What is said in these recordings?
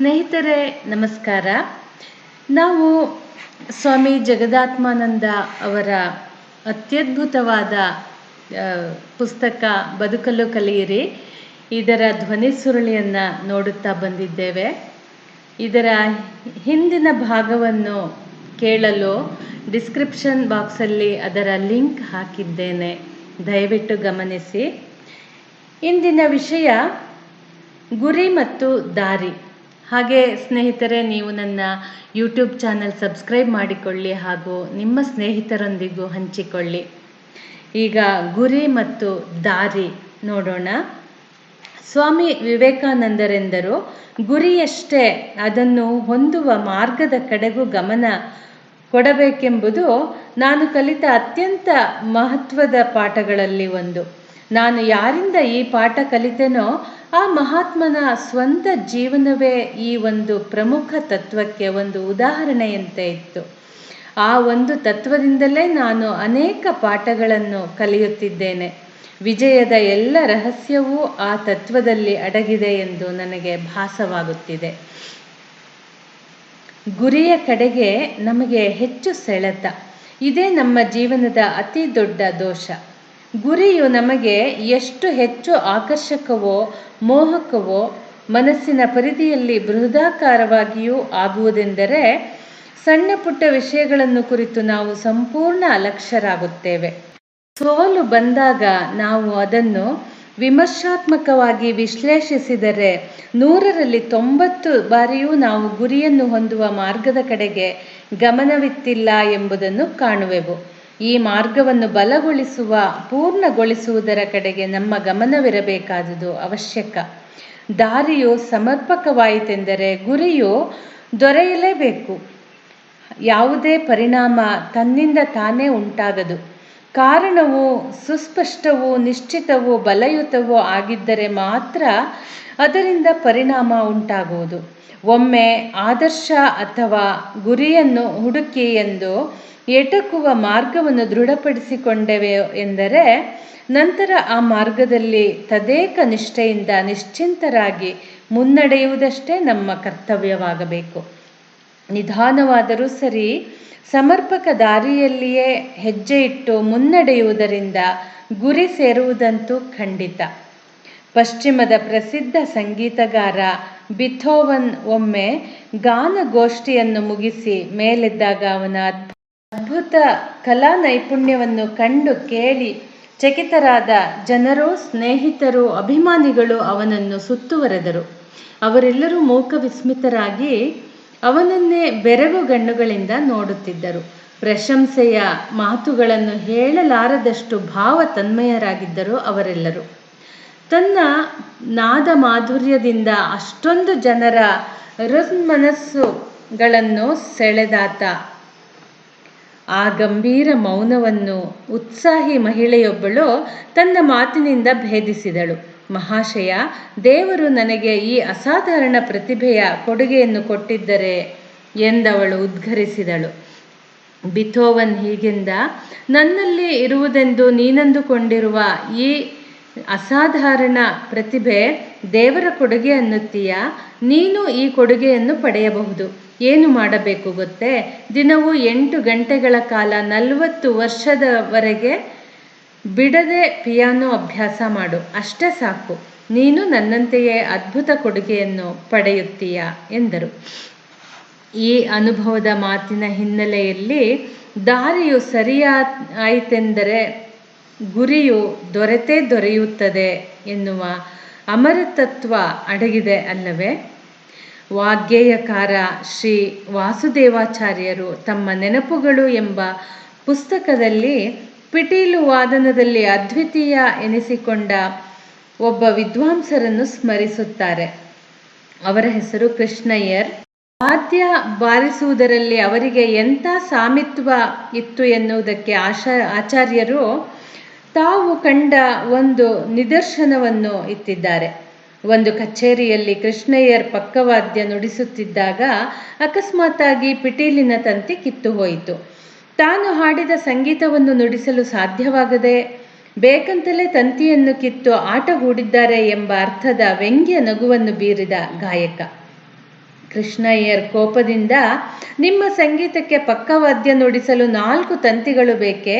ಸ್ನೇಹಿತರೆ, ನಮಸ್ಕಾರ. ನಾವು ಸ್ವಾಮಿ ಜಗದಾತ್ಮಾನಂದ ಅವರ ಅತ್ಯದ್ಭುತವಾದ ಪುಸ್ತಕ ಬದುಕಲು ಕಲಿಯಿರಿ. ಇದರ ಧ್ವನಿ ಸುರುಳಿಯನ್ನು ನೋಡುತ್ತಾ ಬಂದಿದ್ದೇವೆ. ಇದರ ಹಿಂದಿನ ಭಾಗವನ್ನು ಕೇಳಲು ಡಿಸ್ಕ್ರಿಪ್ಷನ್ ಬಾಕ್ಸಲ್ಲಿ ಅದರ ಲಿಂಕ್ ಹಾಕಿದ್ದೇನೆ. ದಯವಿಟ್ಟು ಗಮನಿಸಿ. ಇಂದಿನ ವಿಷಯ ಗುರಿ ಮತ್ತು ದಾರಿ. ಹಾಗೆ ಸ್ನೇಹಿತರೆ, ನೀವು ನನ್ನ ಯೂಟ್ಯೂಬ್ ಚಾನಲ್ ಸಬ್ಸ್ಕ್ರೈಬ್ ಮಾಡಿಕೊಳ್ಳಿ ಹಾಗೂ ನಿಮ್ಮ ಸ್ನೇಹಿತರೊಂದಿಗೂ ಹಂಚಿಕೊಳ್ಳಿ. ಈಗ ಗುರಿ ಮತ್ತು ದಾರಿ ನೋಡೋಣ. ಸ್ವಾಮಿ ವಿವೇಕಾನಂದರೆಂದರು, ಗುರಿಯಷ್ಟೇ, ಅದನ್ನು ಹೊಂದುವ ಮಾರ್ಗದ ಕಡೆಗೂ ಗಮನ ಕೊಡಬೇಕೆಂಬುದು ನಾನು ಕಲಿತ ಅತ್ಯಂತ ಮಹತ್ವದ ಪಾಠಗಳಲ್ಲಿ ಒಂದು. ನಾನು ಯಾರಿಂದ ಈ ಪಾಠ ಕಲಿತೆನೋ ಆ ಮಹಾತ್ಮನ ಸ್ವಂತ ಜೀವನವೇ ಈ ಒಂದು ಪ್ರಮುಖ ತತ್ವಕ್ಕೆ ಒಂದು ಉದಾಹರಣೆಯಂತೆ ಇತ್ತು. ಆ ಒಂದು ತತ್ವದಿಂದಲೇ ನಾನು ಅನೇಕ ಪಾಠಗಳನ್ನು ಕಲಿಯುತ್ತಿದ್ದೇನೆ. ವಿಜಯದ ಎಲ್ಲ ರಹಸ್ಯವೂ ಆ ತತ್ವದಲ್ಲಿ ಅಡಗಿದೆ ಎಂದು ನನಗೆ ಭಾಸವಾಗುತ್ತಿದೆ. ಗುರಿಯ ಕಡೆಗೆ ನಮಗೆ ಹೆಚ್ಚು ಸೆಳೆತ. ಇದೇ ನಮ್ಮ ಜೀವನದ ಅತಿ ದೊಡ್ಡ ದೋಷ. ಗುರಿಯು ನಮಗೆ ಎಷ್ಟು ಹೆಚ್ಚು ಆಕರ್ಷಕವೋ, ಮೋಹಕವೋ, ಮನಸ್ಸಿನ ಪರಿಧಿಯಲ್ಲಿ ಬೃಹದಾಕಾರವಾಗಿಯೂ ಆಗುವುದೆಂದರೆ ಸಣ್ಣ ಪುಟ್ಟ ವಿಷಯಗಳನ್ನು ಕುರಿತು ನಾವು ಸಂಪೂರ್ಣ ಅಲಕ್ಷ್ಯರಾಗುತ್ತೇವೆ ಸೋಲು ಬಂದಾಗ ನಾವು ಅದನ್ನು ವಿಮರ್ಶಾತ್ಮಕವಾಗಿ ವಿಶ್ಲೇಷಿಸಿದರೆ ನೂರರಲ್ಲಿ ತೊಂಬತ್ತು ಬಾರಿಯೂ ನಾವು ಗುರಿಯನ್ನು ಹೊಂದುವ ಮಾರ್ಗದ ಕಡೆಗೆ ಗಮನವಿತ್ತಿಲ್ಲ ಎಂಬುದನ್ನು ಕಾಣುವೆವು. ಈ ಮಾರ್ಗವನ್ನು ಬಲಗೊಳಿಸುವ, ಪೂರ್ಣಗೊಳಿಸುವುದರ ಕಡೆಗೆ ನಮ್ಮ ಗಮನವಿರಬೇಕಾದುದು ಅವಶ್ಯಕ. ದಾರಿಯು ಸಮರ್ಪಕವಾಯಿತೆಂದರೆ ಗುರಿಯು ದೊರೆಯಲೇಬೇಕು. ಯಾವುದೇ ಪರಿಣಾಮ ತನ್ನಿಂದ ತಾನೇ ಉಂಟಾಗದು. ಕಾರಣವು, ಸುಸ್ಪಷ್ಟವೂ, ನಿಶ್ಚಿತವೋ, ಬಲಯುತವೋ ಆಗಿದ್ದರೆ ಮಾತ್ರ ಅದರಿಂದ ಪರಿಣಾಮ ಉಂಟಾಗುವುದು. ಒಮ್ಮೆ ಆದರ್ಶ ಅಥವಾ ಗುರಿಯನ್ನು ಹುಡುಕಿ ಎಂದು ಎಟಕುವ ಮಾರ್ಗವನ್ನು ದೃಢಪಡಿಸಿಕೊಂಡೆವೆ ಎಂದರೆ, ನಂತರ ಆ ಮಾರ್ಗದಲ್ಲಿ ತದೇಕ ನಿಷ್ಠೆಯಿಂದ ನಿಶ್ಚಿಂತರಾಗಿ ಮುನ್ನಡೆಯುವುದಷ್ಟೇ ನಮ್ಮ ಕರ್ತವ್ಯವಾಗಬೇಕು. ನಿಧಾನವಾದರೂ ಸರಿ ಸಮರ್ಪಕ ದಾರಿಯಲ್ಲಿಯೇ ಹೆಜ್ಜೆ ಇಟ್ಟು ಮುನ್ನಡೆಯುವುದರಿಂದ ಗುರಿ ಸೇರುವುದಂತೂ ಖಂಡಿತ. ಪಶ್ಚಿಮದ ಪ್ರಸಿದ್ಧ ಸಂಗೀತಗಾರ ಬಿಥೋವನ್ ಒಮ್ಮೆ ಗಾನಗೋಷ್ಠಿಯನ್ನು ಮುಗಿಸಿ ಮೇಲೆದ್ದಾಗ ಅವನ ಅದ್ಭುತ ಕಲಾ ನೈಪುಣ್ಯವನ್ನು ಕಂಡು ಕೇಳಿ ಚಕಿತರಾದ ಜನರು, ಸ್ನೇಹಿತರು, ಅಭಿಮಾನಿಗಳು ಅವನನ್ನು ಸುತ್ತುವರೆದರು. ಅವರೆಲ್ಲರೂ ಮೂಕ ವಿಸ್ಮಿತರಾಗಿ ಅವನನ್ನೇ ಬೆರಗು ಗಣ್ಣುಗಳಿಂದ ನೋಡುತ್ತಿದ್ದರು. ಪ್ರಶಂಸೆಯ ಮಾತುಗಳನ್ನು ಹೇಳಲಾರದಷ್ಟು ಭಾವ ತನ್ಮಯರಾಗಿದ್ದರು ಅವರೆಲ್ಲರೂ. ತನ್ನ ನಾದ ಮಾಧುರ್ಯದಿಂದ ಅಷ್ಟೊಂದು ಜನರ ಹೃನ್ಮನಸ್ಸುಗಳನ್ನು ಸೆಳೆದಾತ. ಆ ಗಂಭೀರ ಮೌನವನ್ನು ಉತ್ಸಾಹಿ ಮಹಿಳೆಯೊಬ್ಬಳು ತನ್ನ ಮಾತಿನಿಂದ ಭೇದಿಸಿದಳು. ಮಹಾಶಯ, ದೇವರು ನನಗೆ ಈ ಅಸಾಧಾರಣ ಪ್ರತಿಭೆಯ ಕೊಡುಗೆಯನ್ನು ಕೊಟ್ಟಿದ್ದರೆ ಎಂದವಳು ಉದ್ಘರಿಸಿದಳು. ಬಿಥೋವನ್ ಹೀಗಿಂದ, ನನ್ನಲ್ಲಿ ಇರುವುದೆಂದು ನೀನಂದುಕೊಂಡಿರುವ ಈ ಅಸಾಧಾರಣ ಪ್ರತಿಭೆ ದೇವರ ಕೊಡುಗೆ ಅನ್ನುತ್ತೀಯ? ನೀನು ಈ ಕೊಡುಗೆಯನ್ನು ಪಡೆಯಬಹುದು. ಏನು ಮಾಡಬೇಕು ಗೊತ್ತೇ? ದಿನವೂ ಎಂಟು ಗಂಟೆಗಳ ಕಾಲ ನಲವತ್ತು ವರ್ಷದವರೆಗೆ ಬಿಡದೆ ಪಿಯಾನೋ ಅಭ್ಯಾಸ ಮಾಡು. ಅಷ್ಟೇ ಸಾಕು. ನೀನು ನನ್ನಂತೆಯೇ ಅದ್ಭುತ ಕೊಡುಗೆಯನ್ನು ಪಡೆಯುತ್ತೀಯ? ಎಂದರು. ಈ ಅನುಭವದ ಮಾತಿನ ಹಿನ್ನೆಲೆಯಲ್ಲಿ ದಾರಿಯು ಸರಿಯಾಯಿತೆಂದರೆ ಗುರಿಯು ದೊರೆತೇ ದೊರೆಯುತ್ತದೆ ಎನ್ನುವ ಅಮರತತ್ವ ಅಡಗಿದೆ ಅಲ್ಲವೇ? ವಾಗ್ಗೇಯಕಾರ ಶ್ರೀ ವಾಸುದೇವಾಚಾರ್ಯರು ತಮ್ಮ ನೆನಪುಗಳು ಎಂಬ ಪುಸ್ತಕದಲ್ಲಿ ಪಿಟೀಲು ವಾದನದಲ್ಲಿ ಅದ್ವಿತೀಯ ಎನಿಸಿಕೊಂಡ ಒಬ್ಬ ವಿದ್ವಾಂಸರನ್ನು ಸ್ಮರಿಸುತ್ತಾರೆ. ಅವರ ಹೆಸರು ಕೃಷ್ಣಯ್ಯರ್. ವಾದ್ಯ ಬಾರಿಸುವುದರಲ್ಲಿ ಅವರಿಗೆ ಎಂಥ ಸಾಮಿತ್ವ ಇತ್ತು ಎನ್ನುವುದಕ್ಕೆ ಆಶಾ ಆಚಾರ್ಯರು ತಾವು ಕಂಡ ಒಂದು ನಿದರ್ಶನವನ್ನು ಇತ್ತಿದ್ದಾರೆ ಒಂದು ಕಚೇರಿಯಲ್ಲಿ ಕೃಷ್ಣಯ್ಯರ್ ಪಕ್ಕವಾದ್ಯ ನುಡಿಸುತ್ತಿದ್ದಾಗ ಅಕಸ್ಮಾತ್ತಾಗಿ ಪಿಟೀಲಿನ ತಂತಿ ಕಿತ್ತು ಹೋಯಿತು ತಾನು ಹಾಡಿದ ಸಂಗೀತವನ್ನು ನುಡಿಸಲು ಸಾಧ್ಯವಾಗದೆ ಬೇಕಂತಲೇ ತಂತಿಯನ್ನು ಕಿತ್ತು ಆಟ ಹೂಡಿದ್ದಾರೆ ಎಂಬ ಅರ್ಥದ ವ್ಯಂಗ್ಯ ನಗುವನ್ನು ಬೀರಿದ ಗಾಯಕ. ಕೃಷ್ಣಯ್ಯರ್ ಕೋಪದಿಂದ ನಿಮ್ಮ ಸಂಗೀತಕ್ಕೆ ಪಕ್ಕವಾದ್ಯ ನುಡಿಸಲು ನಾಲ್ಕು ತಂತಿಗಳು ಬೇಕೆ?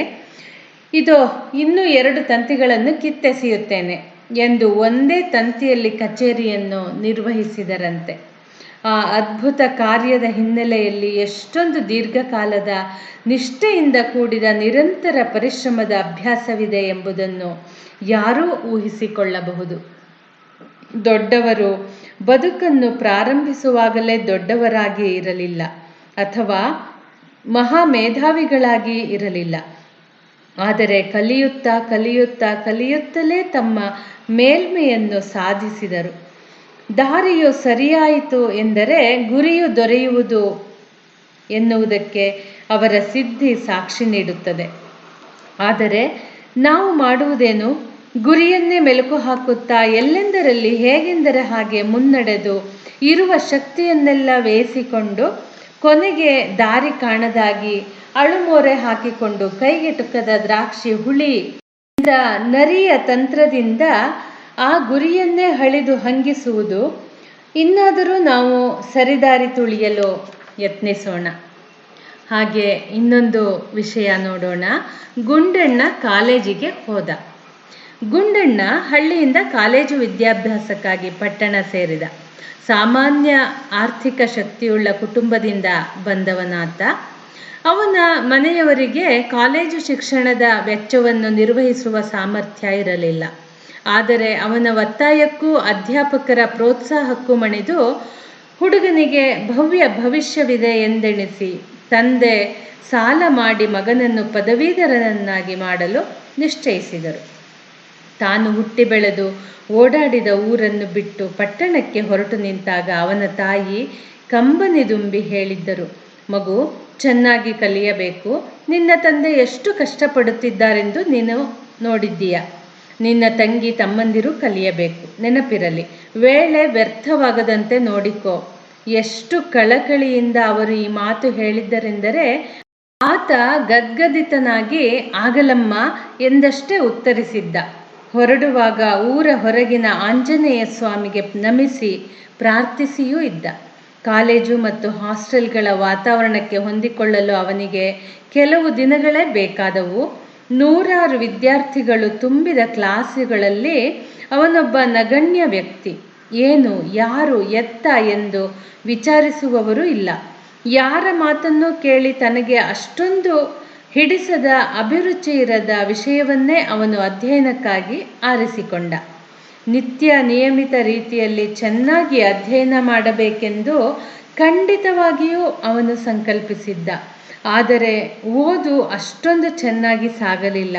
ಇದು ಇನ್ನೂ ಎರಡು ತಂತಿಗಳನ್ನು ಕಿತ್ತೆಸೆಯುತ್ತೇನೆ ಎಂದು ಒಂದೇ ತಂತಿಯಲ್ಲಿ ಕಚೇರಿಯನ್ನು ನಿರ್ವಹಿಸಿದರಂತೆ. ಆ ಅದ್ಭುತ ಕಾರ್ಯದ ಹಿನ್ನೆಲೆಯಲ್ಲಿ ಎಷ್ಟೊಂದು ದೀರ್ಘಕಾಲದ ನಿಷ್ಠೆಯಿಂದ ಕೂಡಿದ ನಿರಂತರ ಪರಿಶ್ರಮದ ಅಭ್ಯಾಸವಿದೆ ಎಂಬುದನ್ನು ಯಾರೂ ಊಹಿಸಿಕೊಳ್ಳಬಹುದು. ದೊಡ್ಡವರು ಬದುಕನ್ನು ಪ್ರಾರಂಭಿಸುವಾಗಲೇ ದೊಡ್ಡವರಾಗಿ ಇರಲಿಲ್ಲ ಅಥವಾ ಮಹಾ ಮೇಧಾವಿಗಳಾಗಿ ಇರಲಿಲ್ಲ. ಆದರೆ ಕಲಿಯುತ್ತಾ ಕಲಿಯುತ್ತಾ ಕಲಿಯುತ್ತಲೇ ತಮ್ಮ ಮೇಲ್ಮೆಯನ್ನು ಸಾಧಿಸಿದರು. ದಾರಿಯು ಸರಿಯಾಯಿತು ಎಂದರೆ ಗುರಿಯು ದೊರೆಯುವುದು ಎನ್ನುವುದಕ್ಕೆ ಅವರ ಸಿದ್ಧಿ ಸಾಕ್ಷಿ ನೀಡುತ್ತದೆ. ಆದರೆ ನಾವು ಮಾಡುವುದೇನು? ಗುರಿಯನ್ನೇ ಮೆಲುಕು ಹಾಕುತ್ತಾ ಎಲ್ಲೆಂದರಲ್ಲಿ ಹೇಗೆಂದರೆ ಹಾಗೆ ಮುನ್ನಡೆದು ಇರುವ ಶಕ್ತಿಯನ್ನೆಲ್ಲ ವೇಸಿಕೊಂಡು ಕೊನೆಗೆ ದಾರಿ ಕಾಣದಾಗಿ ಅಳುಮೋರೆ ಹಾಕಿಕೊಂಡು ಕೈಗೆಟುಕದ ದ್ರಾಕ್ಷಿ ಹುಳಿ ನರಿಯ ತಂತ್ರದಿಂದ ಆ ಗುರಿಯನ್ನೇ ಹಳಿದು ಹಂಗಿಸುವುದು. ಇನ್ನಾದರೂ ನಾವು ಸರಿದಾರಿ ತುಳಿಯಲು ಯತ್ನಿಸೋಣ. ಹಾಗೆ ಇನ್ನೊಂದು ವಿಷಯ ನೋಡೋಣ. ಗುಂಡಣ್ಣ ಕಾಲೇಜಿಗೆ ಹೋದ. ಗುಂಡಣ್ಣ ಹಳ್ಳಿಯಿಂದ ಕಾಲೇಜು ವಿದ್ಯಾಭ್ಯಾಸಕ್ಕಾಗಿ ಪಟ್ಟಣ ಸೇರಿದ. ಸಾಮಾನ್ಯ ಆರ್ಥಿಕ ಶಕ್ತಿಯುಳ್ಳ ಕುಟುಂಬದಿಂದ ಬಂದವನಾತ ಅವನ ಮನೆಯವರಿಗೆ ಕಾಲೇಜು ಶಿಕ್ಷಣದ ವೆಚ್ಚವನ್ನು ನಿರ್ವಹಿಸುವ ಸಾಮರ್ಥ್ಯ ಇರಲಿಲ್ಲ. ಆದರೆ ಅವನ ಒತ್ತಾಯಕ್ಕೂ ಅಧ್ಯಾಪಕರ ಪ್ರೋತ್ಸಾಹಕ್ಕೂ ಮಣಿದು ಹುಡುಗನಿಗೆ ಭವ್ಯ ಭವಿಷ್ಯವಿದೆ ಎಂದೆಣಿಸಿ, ತಂದೆ ಸಾಲ ಮಾಡಿ ಮಗನನ್ನು ಪದವೀಧರನನ್ನಾಗಿ ಮಾಡಲು ನಿಶ್ಚಯಿಸಿದರು. ತಾನು ಹುಟ್ಟಿ ಬೆಳೆದು ಓಡಾಡಿದ ಊರನ್ನು ಬಿಟ್ಟು ಪಟ್ಟಣಕ್ಕೆ ಹೊರಟು ನಿಂತಾಗ ಅವನ ತಾಯಿ ಕಂಬನಿದುಂಬಿ ಹೇಳಿದ್ದರು, ಮಗು, ಚೆನ್ನಾಗಿ ಕಲಿಯಬೇಕು. ನಿನ್ನ ತಂದೆ ಎಷ್ಟು ಕಷ್ಟಪಡುತ್ತಿದ್ದಾರೆಂದು ನೀನು ನೋಡಿದ್ದೀಯ? ನಿನ್ನ ತಂಗಿ ತಮ್ಮಂದಿರು ಕಲಿಯಬೇಕು. ನೆನಪಿರಲಿ, ವೇಳೆ ವ್ಯರ್ಥವಾಗದಂತೆ ನೋಡಿಕೋ. ಎಷ್ಟು ಕಳಕಳಿಯಿಂದ ಅವರು ಈ ಮಾತು ಹೇಳಿದ್ದರೆಂದರೆ, ಆತ ಗದ್ಗದಿತನಾಗಿ, ಆಗಲಮ್ಮ ಎಂದಷ್ಟೇ ಉತ್ತರಿಸಿದ್ದ. ಹೊರಡುವಾಗ ಊರ ಹೊರಗಿನ ಆಂಜನೇಯ ಸ್ವಾಮಿಗೆ ನಮಿಸಿ ಪ್ರಾರ್ಥಿಸಿಯೂ ಇದ್ದ. ಕಾಲೇಜು ಮತ್ತು ಹಾಸ್ಟೆಲ್ಗಳ ವಾತಾವರಣಕ್ಕೆ ಹೊಂದಿಕೊಳ್ಳಲು ಅವನಿಗೆ ಕೆಲವು ದಿನಗಳೇ ಬೇಕಾದವು. ನೂರಾರು ವಿದ್ಯಾರ್ಥಿಗಳು ತುಂಬಿದ ಕ್ಲಾಸುಗಳಲ್ಲಿ ಅವನೊಬ್ಬ ನಗಣ್ಯ ವ್ಯಕ್ತಿ. ಏನು, ಯಾರು, ಎತ್ತ ಎಂದು ವಿಚಾರಿಸುವವರು ಇಲ್ಲ. ಯಾರ ಮಾತನ್ನು ಕೇಳಿ ತನಗೆ ಅಷ್ಟೊಂದು ಹಿಡಿಸದ, ಅಭಿರುಚಿ ಇರದ ವಿಷಯವನ್ನೇ ಅವನು ಅಧ್ಯಯನಕ್ಕಾಗಿ ಆರಿಸಿಕೊಂಡ. ನಿತ್ಯ ನಿಯಮಿತ ರೀತಿಯಲ್ಲಿ ಚೆನ್ನಾಗಿ ಅಧ್ಯಯನ ಮಾಡಬೇಕೆಂದು ಖಂಡಿತವಾಗಿಯೂ ಅವನು ಸಂಕಲ್ಪಿಸಿದ್ದ. ಆದರೆ ಓದು ಅಷ್ಟೊಂದು ಚೆನ್ನಾಗಿ ಸಾಗಲಿಲ್ಲ.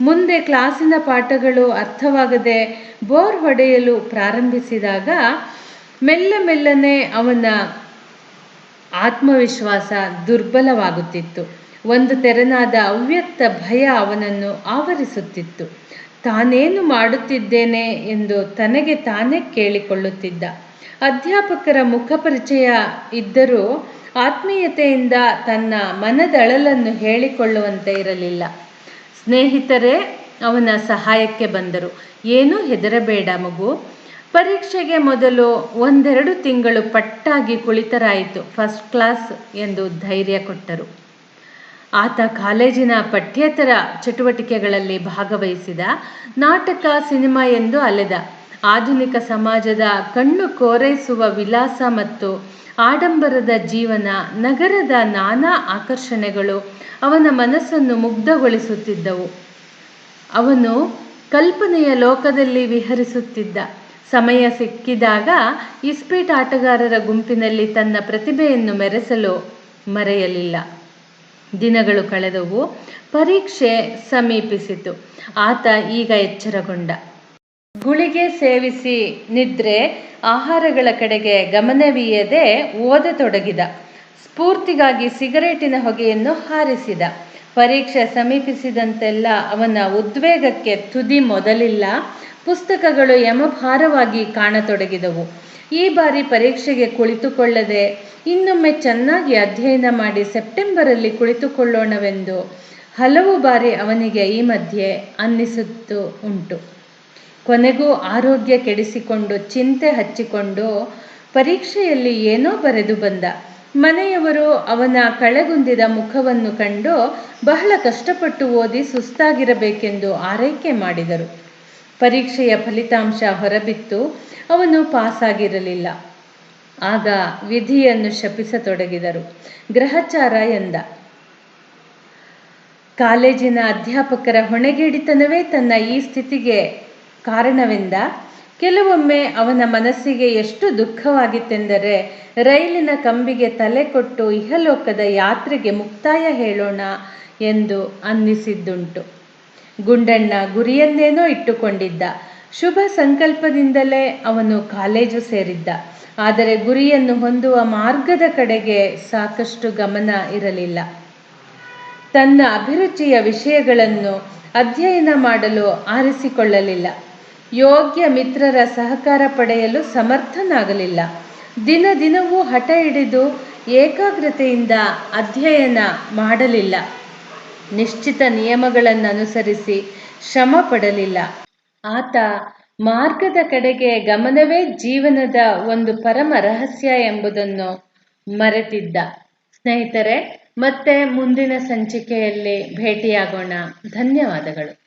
ಮುಂದೆ ಕ್ಲಾಸಿನ ಪಾಠಗಳು ಅರ್ಥವಾಗದೆ ಬೋರ್ ಹೊಡೆಯಲು ಪ್ರಾರಂಭಿಸಿದಾಗ ಮೆಲ್ಲ ಮೆಲ್ಲನೆ ಅವನ ಆತ್ಮವಿಶ್ವಾಸ ದುರ್ಬಲವಾಗುತ್ತಿತ್ತು. ಒಂದು ತೆರನಾದ ಅವ್ಯಕ್ತ ಭಯ ಅವನನ್ನು ಆವರಿಸುತ್ತಿತ್ತು. ತಾನೇನು ಮಾಡುತ್ತಿದ್ದೇನೆ ಎಂದು ತನಗೆ ತಾನೇ ಕೇಳಿಕೊಳ್ಳುತ್ತಿದ್ದ. ಅಧ್ಯಾಪಕರ ಮುಖಪರಿಚಯ ಇದ್ದರೂ ಆತ್ಮೀಯತೆಯಿಂದ ತನ್ನ ಮನದಳಲನ್ನು ಹೇಳಿಕೊಳ್ಳುವಂತೆ ಇರಲಿಲ್ಲ. ಸ್ನೇಹಿತರೇ, ಅವನ ಸಹಾಯಕ್ಕೆ ಬಂದರು. ಏನೂ ಹೆದರಬೇಡ ಮಗು. ಪರೀಕ್ಷೆಗೆ ಮೊದಲು ಒಂದೆರಡು ತಿಂಗಳು ಪಟ್ಟಾಗಿ ಕುಳಿತರಾಯಿತು. ಫಸ್ಟ್ ಕ್ಲಾಸ್ ಎಂದು ಧೈರ್ಯ ಕೊಟ್ಟರು. ಆತ ಕಾಲೇಜಿನ ಪಠ್ಯೇತರ ಚಟುವಟಿಕೆಗಳಲ್ಲಿ ಭಾಗವಹಿಸಿದ, ನಾಟಕ, ಸಿನಿಮಾ ಎಂದು ಅಲೆದ. ಆಧುನಿಕ ಸಮಾಜದ ಕಣ್ಣು ಕೋರೈಸುವ ವಿಲಾಸ ಮತ್ತು ಆಡಂಬರದ ಜೀವನ, ನಗರದ ನಾನಾ ಆಕರ್ಷಣೆಗಳು ಅವನ ಮನಸ್ಸನ್ನು ಮುಗ್ಧಗೊಳಿಸುತ್ತಿದ್ದವು. ಅವನು ಕಲ್ಪನೆಯ ಲೋಕದಲ್ಲಿ ವಿಹರಿಸುತ್ತಿದ್ದ. ಸಮಯ ಸಿಕ್ಕಿದಾಗ ಇಸ್ಪೀಟ್ ಆಟಗಾರರ ಗುಂಪಿನಲ್ಲಿ ತನ್ನ ಪ್ರತಿಭೆಯನ್ನು ಮೆರೆಸಲು ಮರೆಯಲಿಲ್ಲ. ದಿನಗಳು ಕಳೆದವು. ಪರೀಕ್ಷೆ ಸಮೀಪಿಸಿತು. ಆತ ಈಗ ಎಚ್ಚರಗೊಂಡ. ಗುಳಿಗೆ ಸೇವಿಸಿ ನಿದ್ರೆ ಆಹಾರಗಳ ಕಡೆಗೆ ಗಮನವೀಯದೆ ಓದತೊಡಗಿದ. ಸ್ಫೂರ್ತಿಗಾಗಿ ಸಿಗರೇಟಿನ ಹೊಗೆಯನ್ನು ಹಾರಿಸಿದ. ಪರೀಕ್ಷೆ ಸಮೀಪಿಸಿದಂತೆಲ್ಲ ಅವನ ಉದ್ವೇಗಕ್ಕೆ ತುದಿ ಮೊದಲಿಲ್ಲ. ಪುಸ್ತಕಗಳು ಯಮಭಾರವಾಗಿ ಕಾಣತೊಡಗಿದವು. ಈ ಬಾರಿ ಪರೀಕ್ಷೆಗೆ ಕುಳಿತುಕೊಳ್ಳದೆ ಇನ್ನೊಮ್ಮೆ ಚೆನ್ನಾಗಿ ಅಧ್ಯಯನ ಮಾಡಿ ಸೆಪ್ಟೆಂಬರಲ್ಲಿ ಕುಳಿತುಕೊಳ್ಳೋಣವೆಂದು ಹಲವು ಬಾರಿ ಅವನಿಗೆ ಈ ಮಧ್ಯೆ ಅನ್ನಿಸುತ್ತು ಉಂಟು. ಕೊನೆಗೂ ಆರೋಗ್ಯ ಕೆಡಿಸಿಕೊಂಡು ಚಿಂತೆ ಹಚ್ಚಿಕೊಂಡು ಪರೀಕ್ಷೆಯಲ್ಲಿ ಏನೋ ಬರೆದು ಬಂದ. ಮನೆಯವರು ಅವನ ಕಳೆಗುಂದಿದ ಮುಖವನ್ನು ಕಂಡು ಬಹಳ ಕಷ್ಟಪಟ್ಟು ಓದಿ ಸುಸ್ತಾಗಿರಬೇಕೆಂದು ಆರೈಕೆ ಮಾಡಿದರು. ಪರೀಕ್ಷೆಯ ಫಲಿತಾಂಶ ಹೊರಬಿತ್ತು, ಅವನು ಪಾಸಾಗಿರಲಿಲ್ಲ. ಆಗ ವಿಧಿಯನ್ನು ಶಪಿಸತೊಡಗಿದರು. ಗ್ರಹಚಾರ ಎಂದ. ಕಾಲೇಜಿನ ಅಧ್ಯಾಪಕರ ಹೊಣೆಗೇಡಿತನವೇ ತನ್ನ ಈ ಸ್ಥಿತಿಗೆ ಕಾರಣವೆಂದ ಕೆಲವೊಮ್ಮೆ ಅವನ ಮನಸ್ಸಿಗೆ ಎಷ್ಟು ದುಃಖವಾಗಿತ್ತೆಂದರೆ, ರೈಲಿನ ಕಂಬಿಗೆ ತಲೆ ಕೊಟ್ಟು ಇಹಲೋಕದ ಯಾತ್ರೆಗೆ ಮುಕ್ತಾಯ ಹೇಳೋಣ ಎಂದು ಅನ್ನಿಸಿದ್ದುಂಟು. ಗುಂಡಣ್ಣ ಗುರಿಯನ್ನೇನೋ ಇಟ್ಟುಕೊಂಡಿದ್ದ. ಶುಭ ಸಂಕಲ್ಪದಿಂದಲೇ ಅವನು ಕಾಲೇಜು ಸೇರಿದ್ದ. ಆದರೆ ಗುರಿಯನ್ನು ಹೊಂದುವ ಮಾರ್ಗದ ಕಡೆಗೆ ಸಾಕಷ್ಟು ಗಮನ ಇರಲಿಲ್ಲ. ತನ್ನ ಅಭಿರುಚಿಯ ವಿಷಯಗಳನ್ನು ಅಧ್ಯಯನ ಮಾಡಲು ಆರಿಸಿಕೊಳ್ಳಲಿಲ್ಲ. ಯೋಗ್ಯ ಮಿತ್ರರ ಸಹಕಾರ ಪಡೆಯಲು ಸಮರ್ಥನಾಗಲಿಲ್ಲ. ದಿನ ದಿನವೂ ಹಠ ಹಿಡಿದು ಏಕಾಗ್ರತೆಯಿಂದ ಅಧ್ಯಯನ ಮಾಡಲಿಲ್ಲ. ನಿಶ್ಚಿತ ನಿಯಮಗಳನ್ನು ಅನುಸರಿಸಿ ಶ್ರಮ ಪಡಲಿಲ್ಲ ಆತ ಮಾರ್ಗದ ಕಡೆಗೆ ಗಮನವೇ ಜೀವನದ ಒಂದು ಪರಮ ರಹಸ್ಯ ಎಂಬುದನ್ನು ಮರೆತಿದ್ದ. ಸ್ನೇಹಿತರೆ, ಮತ್ತೆ ಮುಂದಿನ ಸಂಚಿಕೆಯಲ್ಲಿ ಭೇಟಿಯಾಗೋಣ. ಧನ್ಯವಾದಗಳು.